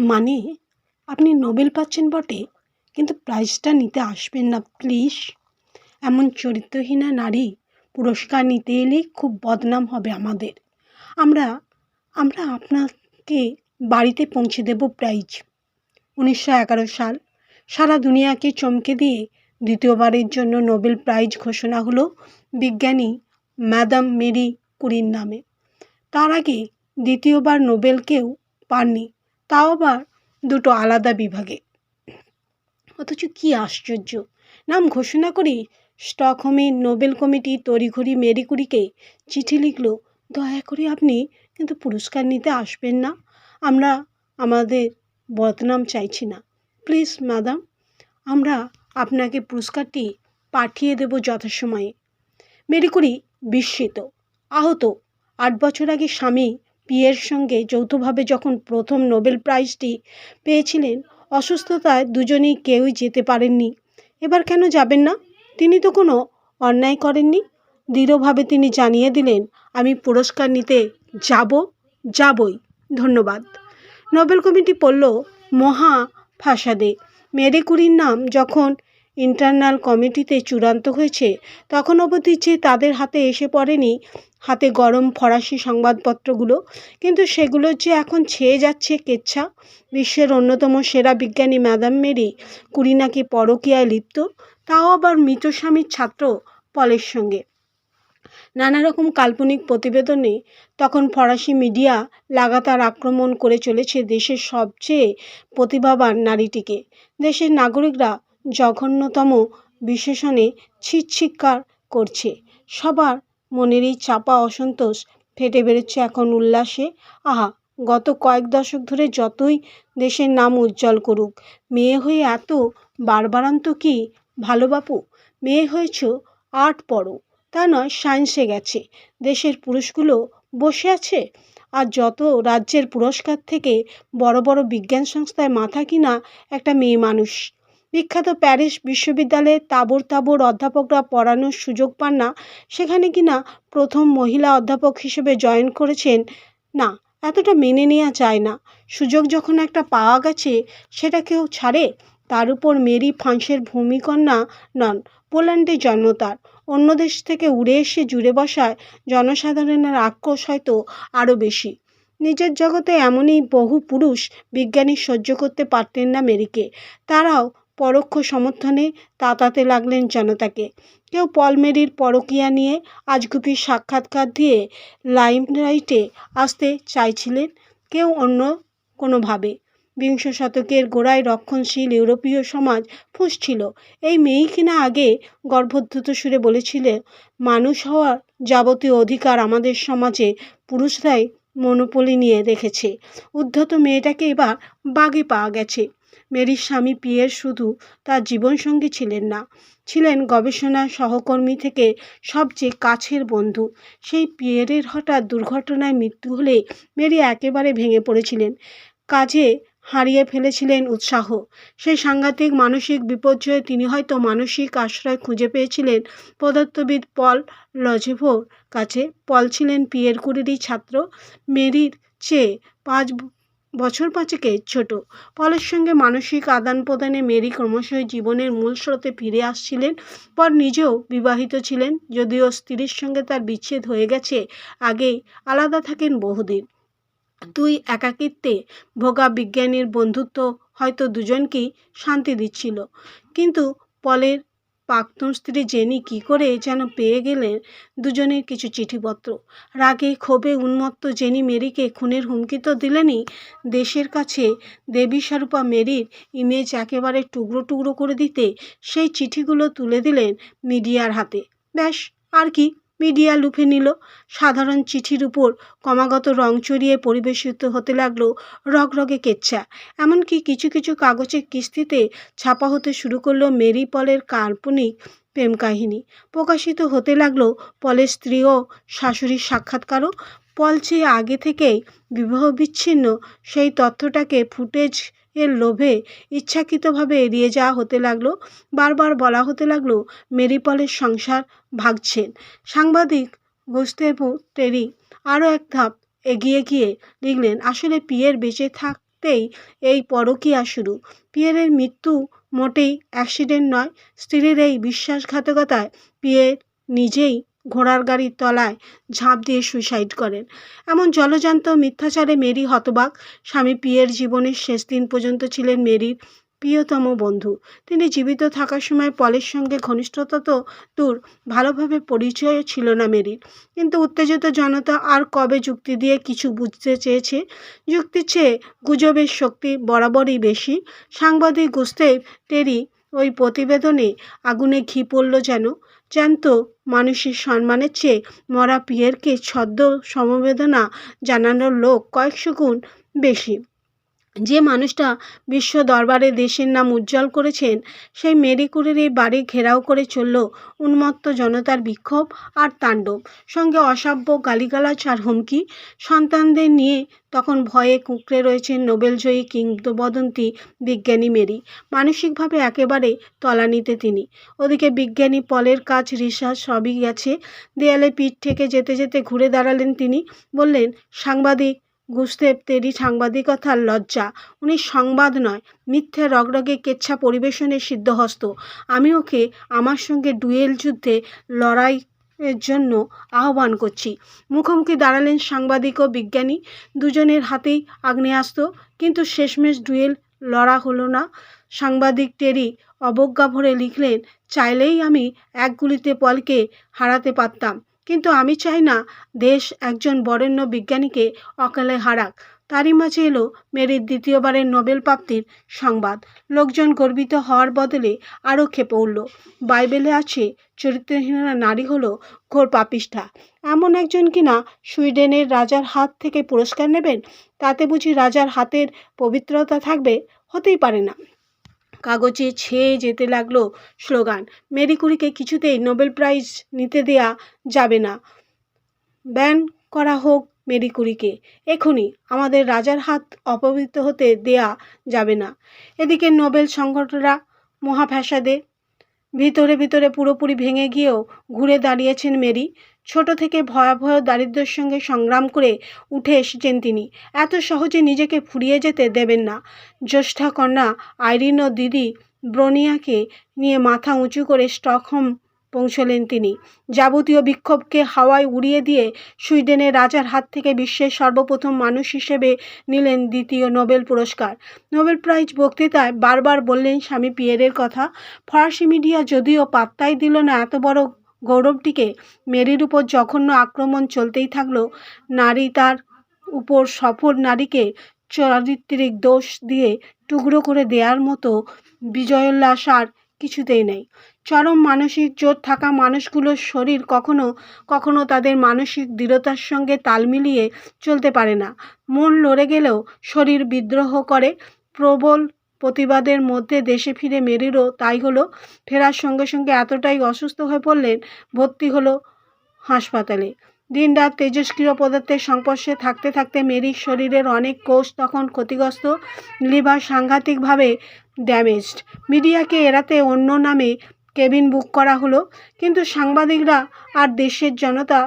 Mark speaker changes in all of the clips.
Speaker 1: মানে আপনি নোবেল পাচ্ছেন বটে, কিন্তু প্রাইজটা নিতে আসবেন না প্লিজ এমন চরিত্রহীনা নারী পুরস্কার নিতে এলে খুব বদনাম হবে আমাদের। আমরা আমরা আপনাকে বাড়িতে পৌঁছে দেব প্রাইজ উনিশশো এগারো সাল, সারা দুনিয়াকে চমকে দিয়ে দ্বিতীয়বারের জন্য নোবেল প্রাইজ ঘোষণা হলো বিজ্ঞানী ম্যাডাম মেরি কুরির নামে। তার আগে দ্বিতীয়বার নোবেল কেউ পাননি। তাও আবার দুটো আলাদা বিভাগে। অথচ কী আশ্চর্য! নাম ঘোষণা করি স্টকহোমের নোবেল কমিটি তড়িঘড়ি মেরি কুরিকে চিঠি লিখল, দয়া করে আপনি কিন্তু পুরস্কার নিতে আসবেন না। আমরা আমাদের বদনাম চাইছি না। প্লিজ, ম্যাডাম, আমরা আপনাকে পুরস্কারটি পাঠিয়ে দেব যথাসময়ে। মেরি কুরি বিস্মিত। আহত আট বছর আগে স্বামী পিয়ের সঙ্গে যৌথভাবে যখন প্রথম নোবেল প্রাইজটি পেয়েছিলেন, অসুস্থতায় দুজনেই কেউই যেতে পারেননি। এবার কেন যাবেন না? তিনি তো কোনো অন্যায় করেননি। দৃঢ়ভাবে তিনি জানিয়ে দিলেন, আমি পুরস্কার নিতে যাব, যাবই। ধন্যবাদ। নোবেল কমিটি পড়ল মহা ফাসাদে। মেরি কুরির নাম যখন ইন্টারনাল কমিটিতে চূড়ান্ত হয়েছে, তখন অবধি যে তাদের হাতে এসে পড়েনি, হাতে গরম ফরাসি সংবাদপত্রগুলো, কিন্তু সেগুলো যে এখন ছেয়ে যাচ্ছে কেচ্ছা, বিশ্বের অন্যতম সেরা বিজ্ঞানী ম্যাডাম মেরি কুরি নাকি পরকীয়ায় লিপ্ত, তাও আবার মৃত স্বামীর ছাত্র পলের সঙ্গে। নানা রকম কাল্পনিক প্রতিবেদনে তখন ফরাসি মিডিয়া লাগাতার আক্রমণ করে চলেছে দেশের সবচেয়ে প্রতিভাবান নারীটিকে। দেশের নাগরিকরা জঘন্যতম বিশেষণে ছিটছিক্কার করছে। সবার মনের এই চাপা অসন্তোষ ফেটে বেরোচ্ছে এখন উল্লাসে। আহা, গত কয়েক দশক ধরে যতই দেশের নাম উজ্জ্বল করুক, মেয়ে হয়ে এত বারবারান্ত কি ভালো বাপু? মেয়ে হয়েছ আর্ট পড়ো তা নয় সায়েন্সে গেছে। দেশের পুরুষগুলো বসে আছে? আর যত রাজ্যের পুরস্কার থেকে বড় বড় বিজ্ঞান সংস্থায় মাথা কিনা একটা মেয়ে মানুষ। বিখ্যাত প্যারিস বিশ্ববিদ্যালয়ে তাবর তাবর অধ্যাপকরা পড়ানোর সুযোগ পান না, সেখানে কিনা প্রথম মহিলা অধ্যাপক হিসেবে জয়েন করেছেন? না, এতটা মেনে নেওয়া যায় না। সুযোগ যখন একটা পাওয়া গেছে, সেটা কেউ ছাড়ে? তার উপর মেরি ফ্রান্সের ভূমিকন্যা নন, পোল্যান্ডে জন্ম তার। অন্য দেশ থেকে উড়ে এসে জুড়ে বসায়, জনসাধারণের আক্রোশ হয়তো আরও বেশি। নিজের জগতে এমনই বহু পুরুষ বিজ্ঞানী সহ্য করতে পারতেন না মেরিকে। তারাও পরোক্ষ সমর্থনে তাতাতে লাগলেন জনতাকে। কেউ পলমেরির পরকিয়া নিয়ে আজগুপির সাক্ষাৎকার দিয়ে লাইমলাইটে আসতে চাইছিলেন, কেউ অন্য কোনোভাবে। বিংশ শতকের গোড়ায় রক্ষণশীল ইউরোপীয় সমাজ ফুঁসছিল। এই মেয়েই কিনা আগে গর্ভোদ্ধত সুরে বলেছিল মানুষ হওয়ার যাবতীয় অধিকার আমাদের সমাজে পুরুষরাই মনোপলি নিয়ে রেখেছে। উদ্ধত মেয়েটাকে এবার বাগে পাওয়া গেছে। মেরির স্বামী পিয়ের শুধু তার জীবনসঙ্গী ছিলেন না, ছিলেন গবেষণা সহকর্মী থেকে সবচেয়ে কাছের বন্ধু। সেই পিয়েরের হঠাৎ দুর্ঘটনায় মৃত্যু হলে মেরি একেবারে ভেঙে পড়েছিলেন। কাজে হারিয়ে ফেলেছিলেন উৎসাহ। সেই সাংঘাতিক মানসিক বিপর্যয়ে তিনি হয়তো মানসিক আশ্রয় খুঁজে পেয়েছিলেন পদার্থবিদ পল লজেভোর কাছে। পল ছিলেন পিয়ের কুরিরই ছাত্র। মেরির চেয়ে পাঁচ বছর পাঁচেকে ছোট। পলের সঙ্গে মানসিক আদান প্রদানে মেরি ক্রমশই জীবনের মূল স্রোতে ফিরে আসছিলেন, পর নিজেও বিবাহিত ছিলেন, যদিও স্ত্রীর সঙ্গে তার বিচ্ছেদ হয়ে গেছে আগেই আলাদা থাকেন বহুদিন। দুই একাকিত্বে ভোগা বিজ্ঞানীর বন্ধুত্ব হয়তো দুজনকেই শান্তি দিচ্ছিল। কিন্তু পলের প্রাক্তন স্ত্রী জেনি কি করে যেন পেয়ে গেলেন দুজনের কিছু চিঠিপত্র। রাগে ক্ষোভে উন্মত্ত জেনি মেরিকে খুনের হুমকি তো দিলেনই দেশের কাছে দেবী স্বরূপা মেরির ইমেজ একেবারে টুকরো টুকরো করে দিতে সেই চিঠিগুলো তুলে দিলেন মিডিয়ার হাতে। ব্যাস, আর কি মিডিয়া লুফে নিল। সাধারণ চিঠির উপর ক্রমাগত রং চড়িয়ে পরিবেশিত হতে লাগল রগরগে কেচ্ছা। এমনকি কিছু কিছু কাগজের কিস্তিতে ছাপা হতে শুরু করল মেরি পলের কাল্পনিক প্রেম কাহিনী প্রকাশিত হতে লাগল পলের স্ত্রী ও শাশুড়ির সাক্ষাৎকারও। পল চেয়ে আগে থেকেই বিবাহ বিচ্ছিন্ন সেই তথ্যটাকে ফুটেজ এর লোভে ইচ্ছাকৃতভাবে এড়িয়ে যাওয়া হতে লাগল। বারবার বলা হতে লাগল মেরি পলের সংসার ভাগছেন সাংবাদিক গুস্তেভো টেরি আরও এক ধাপ এগিয়ে গিয়ে লিখলেন, আসলে পিয়ের বেঁচে থাকতেই এই পরকীয়া শুরু। পিয়েরের মৃত্যু মোটেই অ্যাক্সিডেন্ট নয়, স্ত্রীর এই বিশ্বাসঘাতকতায় পিয়ের নিজেই ঘোড়ার গাড়ির তলায় ঝাঁপ দিয়ে সুইসাইড করেন। এমন জলজান্ত মিথ্যাচারে মেরি হতবাক স্বামী পিয়ের জীবনের শেষ দিন পর্যন্ত ছিলেন মেরির প্রিয়তম বন্ধু। তিনি জীবিত থাকার সময় পলের সঙ্গে ঘনিষ্ঠতা তো দূর, ভালোভাবে পরিচয়ও ছিল না মেরির। কিন্তু উত্তেজিত জনতা আর কবে যুক্তি দিয়ে কিছু বুঝতে চেয়েছে? যুক্তির চেয়ে গুজবের শক্তি বরাবরই বেশি। সাংবাদিক গুস্তেভ টেরি ওই প্রতিবেদনে আগুনে ঘি পড়ল যেন জ্যান্ত মানুষের সম্মানের চেয়ে মরা পিয়েরকে ছদ্ম সমবেদনা জানানোর লোক কয়েকশো গুণ বেশি। যে মানুষটা বিশ্ব দরবারে দেশের নাম উজ্জ্বল করেছেন, সেই মেরিকুরের এই বাড়ি ঘেরাও করে চলল উন্মত্ত জনতার বিক্ষোভ আর তাণ্ডব। সঙ্গে অসাব্য গালিগালাজ আর হুমকি। সন্তানদের নিয়ে তখন ভয়ে কুঁকড়ে রয়েছেন নোবেলজয়ী কিংবদন্তি বিজ্ঞানী মেরি। মানসিকভাবে একেবারে তলানিতে তিনি। ওদিকে বিজ্ঞানী পলের কাজ রিসার্চ সবই গেছে। দেয়ালে পিঠ থেকে যেতে যেতে ঘুরে দাঁড়ালেন তিনি। বললেন, সাংবাদিক গুস্তেভ তেরি সাংবাদিকতার লজ্জা। উনি সংবাদ নয়, মিথ্যে রগরগে কেচ্ছা পরিবেশনের সিদ্ধহস্ত। আমি ওকে আমার সঙ্গে ডুয়েল যুদ্ধে লড়াই এর জন্য আহ্বান করছি। মুখোমুখি দাঁড়ালেন সাংবাদিক ও বিজ্ঞানী। দুজনের হাতেই আগ্নেয়াস্ত্র, কিন্তু শেষমেশ ডুয়েল লড়া হলো না। সাংবাদিক টেরি অবজ্ঞা ভরে লিখলেন, চাইলেই আমি এক গুলিতে পলকে হারাতে পারতাম। কিন্তু আমি চাই না দেশ একজন বরেণ্য বিজ্ঞানীকে অকালে হারাক। তারই মাঝে এলো মেরির দ্বিতীয়বারের নোবেল প্রাপ্তির সংবাদ। লোকজন গর্বিত হওয়ার বদলে আরও খেপে উঠল। বাইবেলে আছে চরিত্রহীনা নারী হলো ঘোর পাপিষ্ঠা। এমন একজন কিনা সুইডেনের রাজার হাত থেকে পুরস্কার নেবেন? তাতে বুঝি রাজার হাতের পবিত্রতা থাকবে? হতেই পারে না। কাগজে ছেয়ে যেতে লাগল স্লোগান। মেরি কুরিকে কিছুতেই নোবেল প্রাইজ নিতে দেয়া যাবে না। ব্যান করা হোক মেরি কুরিকে। এখনই আমাদের রাজার হাত অপবিত্র হতে দেয়া যাবে না। এদিকে নোবেল সংগঠনরা মহাফ্যাসাদে ভিতরে ভিতরে পুরোপুরি ভেঙে গিয়েও ঘুরে দাঁড়িয়েছেন মেরি। ছোট থেকে ভয়াবহ দারিদ্রের সঙ্গে সংগ্রাম করে উঠে এসেছেন তিনি। এত সহজে নিজেকে ফুরিয়ে যেতে দেবেন না। জ্যেষ্ঠা কন্যা আইরিন ও দিদি ব্রোনিয়াকে নিয়ে মাথা উঁচু করে স্টকহোম পৌঁছলেন তিনি। যাবতীয় বিক্ষোভকে হাওয়ায় উড়িয়ে দিয়ে সুইডেনের রাজার হাত থেকে বিশ্বের সর্বপ্রথম মানুষ হিসেবে নিলেন দ্বিতীয় নোবেল পুরস্কার। নোবেল প্রাইজ বক্তৃতায় বারবার বললেন স্বামী পিয়েরের কথা, ফরাসি মিডিয়া যদিও পাত্তাই দিল না এত বড় গৌরবটিকে, মেরির উপর জঘন্য আক্রমণ চলতেই থাকল, নারী তার উপর সফল নারীকে চারিত্রিক দোষ দিয়ে টুকরো করে দেওয়ার মতো বিজয়োল্লাস আর কিছুতেই নেই। চরম মানসিক জোর থাকা মানুষগুলোর শরীর কখনো কখনো তাদের মানসিক দৃঢ়তার সঙ্গে তাল মিলিয়ে চলতে পারে না। মন লড়ে গেলেও শরীর বিদ্রোহ করে। প্রবল প্রতিবাদের মধ্যে দেশে ফিরে মেরিরও তাই হলো। ফেরার সঙ্গে সঙ্গে এতটাই অসুস্থ হয়ে পড়লেন, ভর্তি হলো হাসপাতালে। দিনরাত তেজস্ক্রিয় পদার্থের সংস্পর্শে থাকতে থাকতে মেরির শরীরের অনেক কোষ তখন ক্ষতিগ্রস্ত, লিভার সাংঘাতিকভাবে ড্যামেজড মিডিয়াকে এড়াতে অন্য নামে কেবিন বুক করা হলো, কিন্তু সাংবাদিকরা আর দেশের জনতা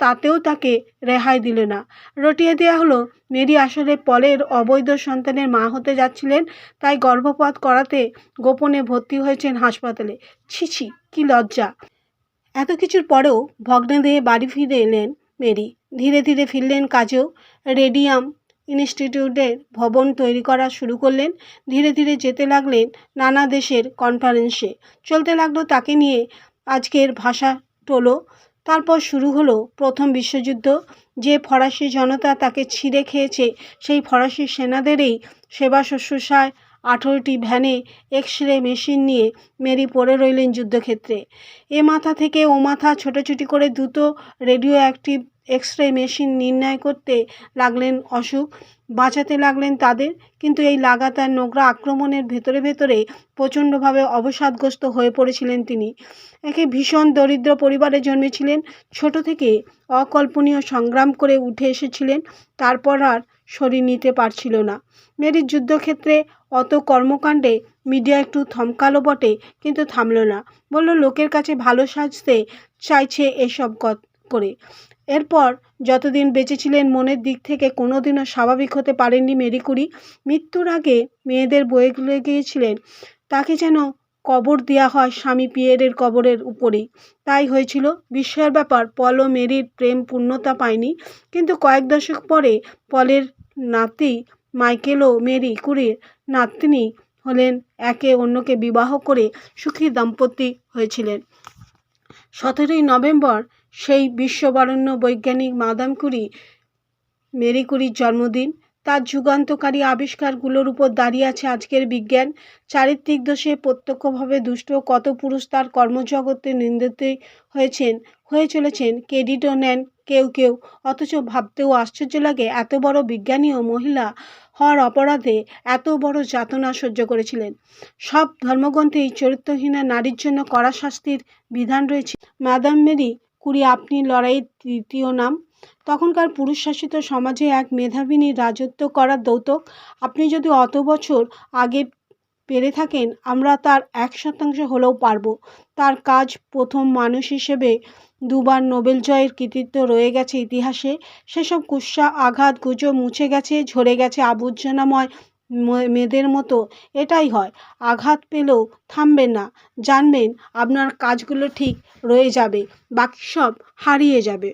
Speaker 1: তাতেও তাকে রেহাই দিল না। রটিয়ে দেওয়া হলো, মেরি আসলে পলের অবৈধ সন্তানের মা হতে যাচ্ছিলেন, তাই গর্ভপাত করাতে গোপনে ভর্তি হয়েছেন হাসপাতালে। ছি ছি, কী লজ্জা। এত কিছুর পরেও ভগ্নদেহে বাড়ি ফিরে এলেন মেরি। ধীরে ধীরে ফিরলেন কাজেও। রেডিয়াম ইনস্টিটিউটের ভবন তৈরি করা শুরু করলেন। ধীরে ধীরে যেতে লাগলেন নানা দেশের কনফারেন্সে। চলতে লাগল তাকে নিয়ে আজকের ভাষা টোলো। তারপর শুরু হলো প্রথম বিশ্বযুদ্ধ। যে ফরাসি জনতা তাকে ছিঁড়ে খেয়েছে, সেই ফরাসি সেনাদেরই সেবা শুশ্রূষায় আঠেরোটি ভ্যানে এক্স রে মেশিন নিয়ে মেরি পড়ে রইলেন যুদ্ধক্ষেত্রে। এ মাথা থেকে ও মাথা ছোটাছুটি করে দ্রুত radioactive X ray machine নির্ণয় করতে লাগলেন অসুখ, বাঁচাতে লাগলেন তাদের, কিন্তু এই লাগাতার নোংরা আক্রমণের ভেতরে ভেতরে প্রচণ্ডভাবে অবসাদগ্রস্ত হয়ে পড়েছিলেন তিনি। একে ভীষণ দরিদ্র পরিবারে জন্মেছিলেন, ছোট থেকে অকল্পনীয় সংগ্রাম করে উঠে এসেছিলেন, তারপর আর শরীর নিতে পারছিল না। মেরির যুদ্ধক্ষেত্রে অত কর্মকাণ্ডে মিডিয়া একটু থমকালো বটে, কিন্তু থামলো না। বলল, লোকের কাছে ভালো সাজতে চাইছে এসব করে। এরপর যতদিন বেঁচে ছিলেন, মনের দিক থেকে কোনো দিনও স্বাভাবিক হতে পারেননি মেরি কুরি মৃত্যুর আগে মেয়েদের বয়ে গিয়েছিলেন। তাকে যেন কবর দেওয়া হয় স্বামী পিয়েরের কবরের উপরেই। তাই হয়েছিল। বিস্ময়ের ব্যাপার পল ও মেরির প্রেম পূর্ণতা পায়নি। কিন্তু কয়েক দশক পরে পলের নাতি মাইকেল ও মেরি কুরির নাতনি হলেন একে অন্যকে বিবাহ করে সুখী দাম্পত্য হয়েছিলেন। সতেরোই নভেম্বর সেই বিশ্ববরেণ্য বৈজ্ঞানিক মাদাম কুরি মেরি কুরির জন্মদিন। তার যুগান্তকারী আবিষ্কারগুলোর উপর দাঁড়িয়ে আছে আজকের বিজ্ঞান। চারিত্রিক দোষে প্রত্যক্ষভাবে দুষ্ট কত পুরুষ তার কর্মজগতে নিন্দিত হয়েছেন, হয়ে চলেছেন ক্রেডিটও নেন কেউ কেউ। অথচ ভাবতেও আশ্চর্য লাগে এত বড় বিজ্ঞানী ও মহিলা হওয়ার অপরাধে এত বড় যাতনা সহ্য করেছিলেন। সব ধর্মগ্রন্থেই চরিত্রহীনা নারীর জন্য কড়া শাস্তির বিধান রয়েছে। ম্যাদাম মেরি কুরি আপনি লড়াইয়ের তৃতীয় নাম। তখনকার পুরুষ শাসিত সমাজে এক মেধাবিনী রাজত্ব করার দৌতক। আপনি যদি অত বছর আগে পেরে থাকেন, আমরা তার এক শতাংশ হলেও পারব। তার কাজ প্রথম মানুষ হিসেবে দুবার নোবেল জয়ের কৃতিত্ব রয়ে গেছে ইতিহাসে। সেসব কুৎসা, আঘাত, গুজব মুছে গেছে, ঝরে গেছে আবর্জনাময় মেয়েদের মতো। এটাই হয়, আঘাত পেলেও থামবেন না, জানবেন আপনার কাজগুলো ঠিক রয়ে যাবে, বাকি সব হারিয়ে যাবে।